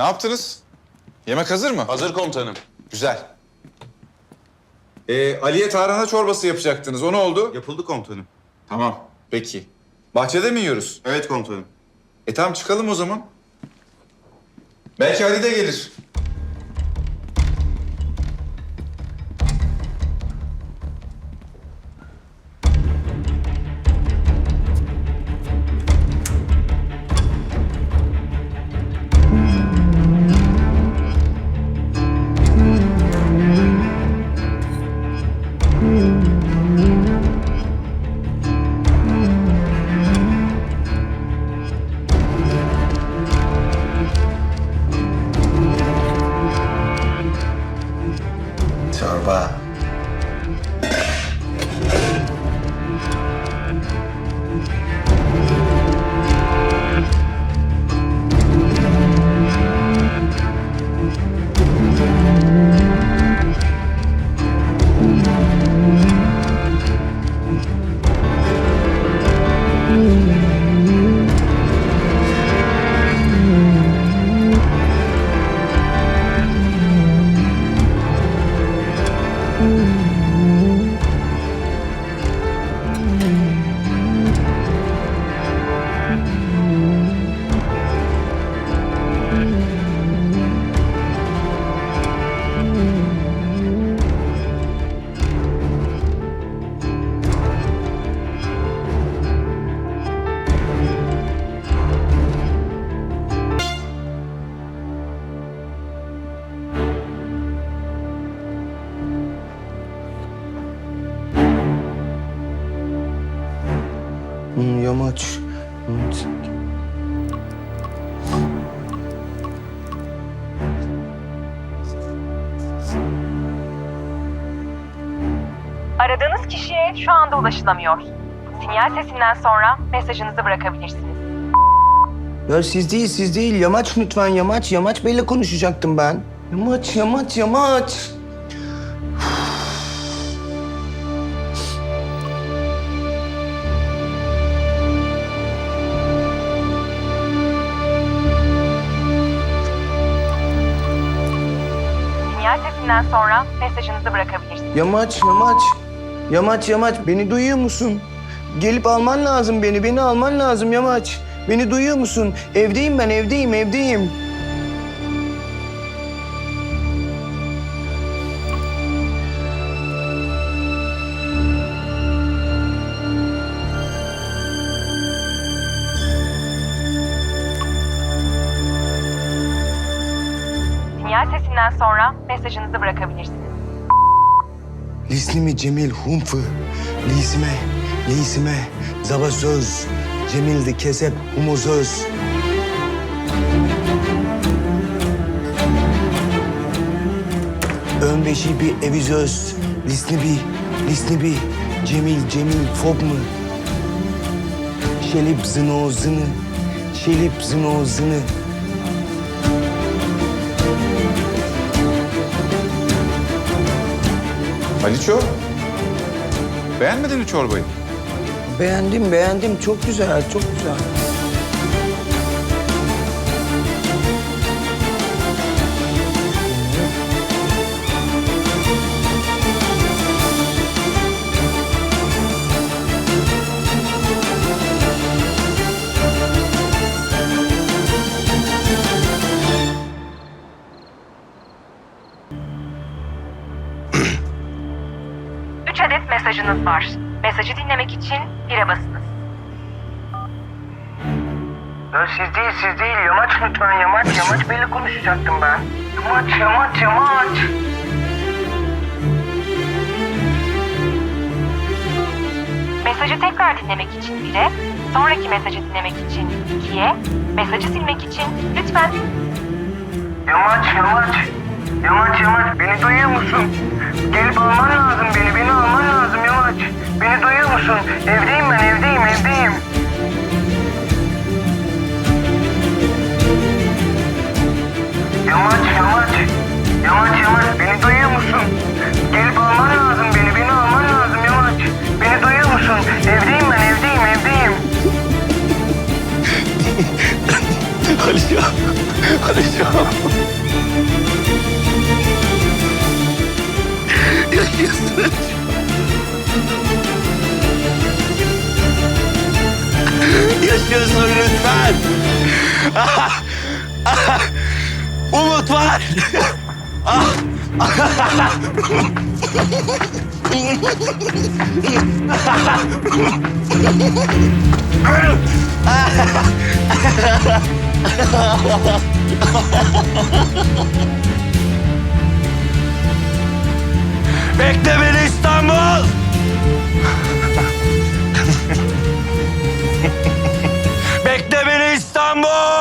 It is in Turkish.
Ne yaptınız? Yemek hazır mı? Hazır komutanım. Güzel. Ee, Ali'ye tarhana çorbası yapacaktınız. O ne oldu? Yapıldı komutanım. Tamam. Peki. Bahçede mi yiyoruz? Evet komutanım. E tamam çıkalım o zaman. Belki Ali de gelir. Yamaç. Aradığınız kişiye şu anda ulaşılamıyor. Sinyal sesinden sonra mesajınızı bırakabilirsiniz. Ya siz değil, siz değil. Yamaç lütfen, yamaç. Yamaç Bey'le konuşacaktım ben. Yamaç, yamaç, yamaç. Sinyal sonra mesajınızı bırakabilirsiniz. Yamaç, yamaç. Yamaç, yamaç. Beni duyuyor musun? Gelip alman lazım beni. Beni alman lazım yamaç. Beni duyuyor musun? Evdeyim ben, evdeyim, evdeyim. Sinyal sesinden sonra mesajınızı bırakabilirsiniz. Lisnimi Cemil Humpı, Lisime, Lisime, Zaba söz, Cemildi kesep humuzöz. Ön beşi bir evizöz, Lisnibi, Lisnibi, Cemil, Cemil fob mu? Şelip zıno zını, şelip zıno Aliço. Beğenmedin mi çorbayı? Beğendim, beğendim. Çok güzel, çok güzel. Üç adet mesajınız var. Mesajı dinlemek için bire basınız. Ya siz değil, siz değil. Yamaç lütfen, yamaç. Yamaç Bey'le konuşacaktım ben. Yamaç, yamaç, yamaç. Mesajı tekrar dinlemek için bire, sonraki mesajı dinlemek için ikiye, mesajı silmek için lütfen Yamaç, yamaç. Yamaç, yamaç. Beni duyuyor musun? Gelip alman lazım beni. Beni alman lazım yamaç. Beni duyuyor musun? Evdeyim ben, evdeyim, evdeyim. var. Ah, ah, umut var. Bekle beni İstanbul! ¡Vamos!